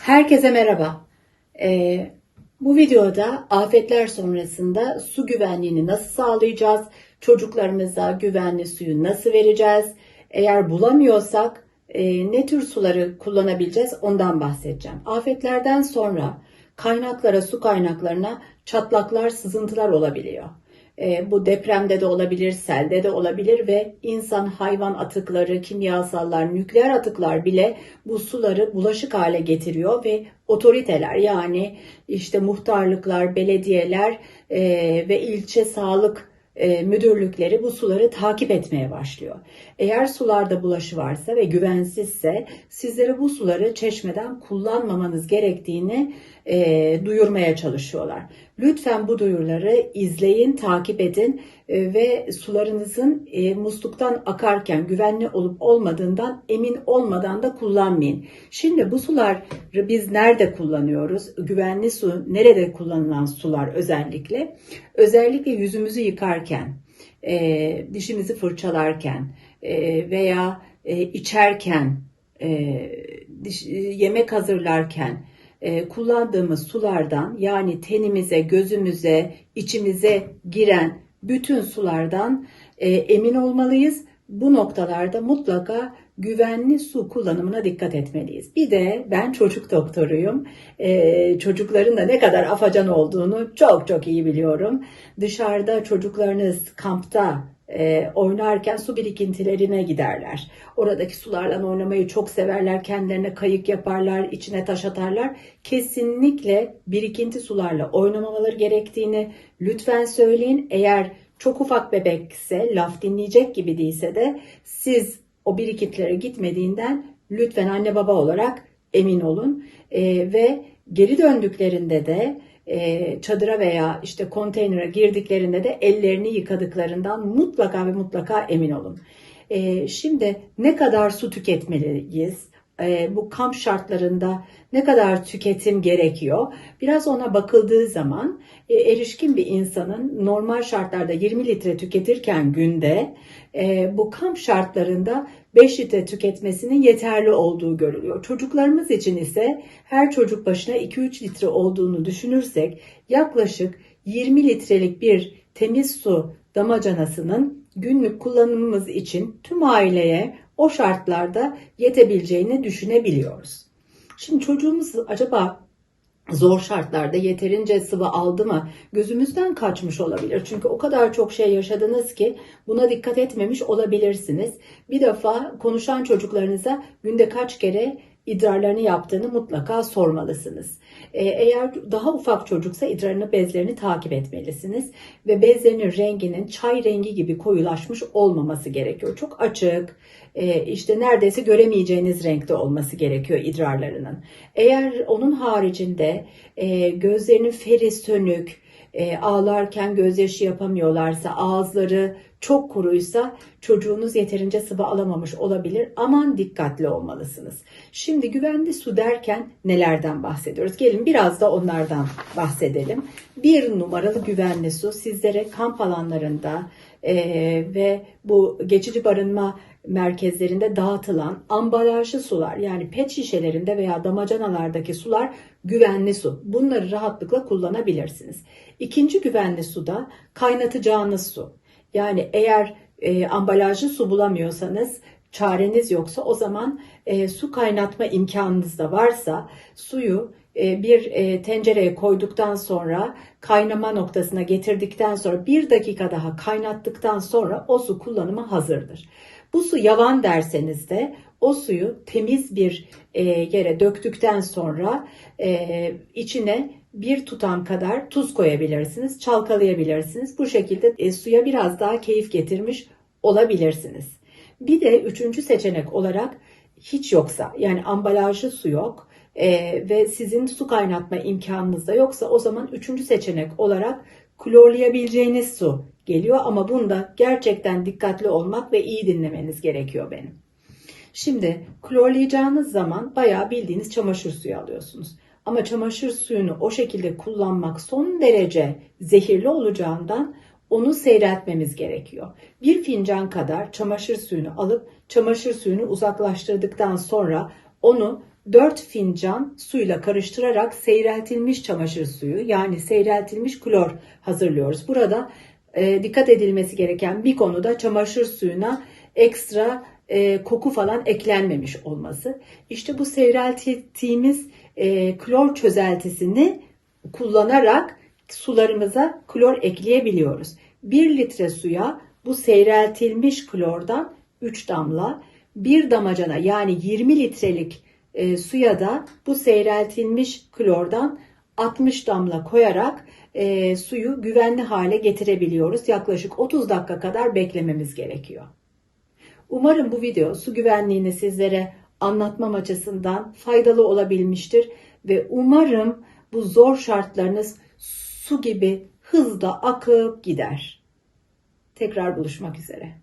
Herkese merhaba. Ee, bu videoda afetler sonrasında su güvenliğini nasıl sağlayacağız? Çocuklarımıza güvenli suyu nasıl vereceğiz? Eğer bulamıyorsak e, ne tür suları kullanabileceğiz? Ondan bahsedeceğim. Afetlerden sonra kaynaklara, su kaynaklarına çatlaklar, sızıntılar olabiliyor. E, bu depremde de olabilir, selde de olabilir ve insan, hayvan atıkları, kimyasallar, nükleer atıklar bile bu suları bulaşık hale getiriyor ve otoriteler yani işte muhtarlıklar, belediyeler e, ve ilçe sağlık e, müdürlükleri bu suları takip etmeye başlıyor. Eğer sularda bulaşı varsa ve güvensizse sizlere bu suları çeşmeden kullanmamanız gerektiğini e, duyurmaya çalışıyorlar. Lütfen bu duyuruları izleyin, takip edin e, ve sularınızın e, musluktan akarken güvenli olup olmadığından emin olmadan da kullanmayın. Şimdi bu suları biz nerede kullanıyoruz? Güvenli su nerede kullanılan sular özellikle? Özellikle yüzümüzü yıkarken, e, dişimizi fırçalarken e, veya e, içerken, e, diş, yemek hazırlarken, kullandığımız sulardan yani tenimize, gözümüze, içimize giren bütün sulardan e, emin olmalıyız. Bu noktalarda mutlaka güvenli su kullanımına dikkat etmeliyiz. Bir de ben çocuk doktoruyum. Ee, çocukların da ne kadar afacan olduğunu çok çok iyi biliyorum. Dışarıda çocuklarınız kampta e, oynarken su birikintilerine giderler. Oradaki sularla oynamayı çok severler. Kendilerine kayık yaparlar, içine taş atarlar. Kesinlikle birikinti sularla oynamamaları gerektiğini lütfen söyleyin. Eğer çok ufak bebekse, laf dinleyecek gibi değilse de siz o birikintilere gitmediğinden lütfen anne baba olarak emin olun. E, ve geri döndüklerinde de e, çadıra veya işte konteynere girdiklerinde de ellerini yıkadıklarından mutlaka ve mutlaka emin olun. E, şimdi ne kadar su tüketmeliyiz? E, bu kamp şartlarında ne kadar tüketim gerekiyor? Biraz ona bakıldığı zaman e, erişkin bir insanın normal şartlarda 20 litre tüketirken günde e, bu kamp şartlarında 5 litre tüketmesinin yeterli olduğu görülüyor. Çocuklarımız için ise her çocuk başına 2-3 litre olduğunu düşünürsek yaklaşık 20 litrelik bir temiz su damacanasının günlük kullanımımız için tüm aileye o şartlarda yetebileceğini düşünebiliyoruz. Şimdi çocuğumuz acaba zor şartlarda yeterince sıvı aldı mı gözümüzden kaçmış olabilir. Çünkü o kadar çok şey yaşadınız ki buna dikkat etmemiş olabilirsiniz. Bir defa konuşan çocuklarınıza günde kaç kere idrarlarını yaptığını mutlaka sormalısınız. Ee, eğer daha ufak çocuksa idrarını bezlerini takip etmelisiniz ve bezlerinin renginin çay rengi gibi koyulaşmış olmaması gerekiyor. Çok açık, e, işte neredeyse göremeyeceğiniz renkte olması gerekiyor idrarlarının. Eğer onun haricinde e, gözlerinin feri sönük, e, ağlarken gözyaşı yapamıyorlarsa, ağızları çok kuruysa çocuğunuz yeterince sıvı alamamış olabilir. Aman dikkatli olmalısınız. Şimdi güvenli su derken nelerden bahsediyoruz? Gelin biraz da onlardan bahsedelim. Bir numaralı güvenli su sizlere kamp alanlarında e, ve bu geçici barınma merkezlerinde dağıtılan ambalajlı sular yani pet şişelerinde veya damacanalardaki sular güvenli su. Bunları rahatlıkla kullanabilirsiniz. İkinci güvenli su da kaynatacağınız su. Yani eğer e, ambalajlı su bulamıyorsanız çareniz yoksa o zaman e, su kaynatma imkanınız da varsa suyu e, bir e, tencereye koyduktan sonra kaynama noktasına getirdikten sonra bir dakika daha kaynattıktan sonra o su kullanıma hazırdır. Bu su yavan derseniz de o suyu temiz bir e, yere döktükten sonra e, içine bir tutam kadar tuz koyabilirsiniz, çalkalayabilirsiniz. Bu şekilde e, suya biraz daha keyif getirmiş olabilirsiniz. Bir de üçüncü seçenek olarak hiç yoksa yani ambalajlı su yok e, ve sizin su kaynatma imkanınız da yoksa o zaman üçüncü seçenek olarak klorlayabileceğiniz su geliyor ama bunda gerçekten dikkatli olmak ve iyi dinlemeniz gerekiyor benim. Şimdi klorlayacağınız zaman bayağı bildiğiniz çamaşır suyu alıyorsunuz. Ama çamaşır suyunu o şekilde kullanmak son derece zehirli olacağından onu seyreltmemiz gerekiyor. Bir fincan kadar çamaşır suyunu alıp çamaşır suyunu uzaklaştırdıktan sonra onu 4 fincan suyla karıştırarak seyreltilmiş çamaşır suyu yani seyreltilmiş klor hazırlıyoruz. Burada e, dikkat edilmesi gereken bir konu da çamaşır suyuna ekstra e, koku falan eklenmemiş olması. İşte bu seyrelttiğimiz e, klor çözeltisini kullanarak sularımıza klor ekleyebiliyoruz. 1 litre suya bu seyreltilmiş klordan 3 damla, bir damacana yani 20 litrelik e, suya da bu seyreltilmiş klordan 60 damla koyarak e, suyu güvenli hale getirebiliyoruz. Yaklaşık 30 dakika kadar beklememiz gerekiyor. Umarım bu video su güvenliğini sizlere anlatmam açısından faydalı olabilmiştir ve umarım bu zor şartlarınız su gibi hızla akıp gider. Tekrar buluşmak üzere.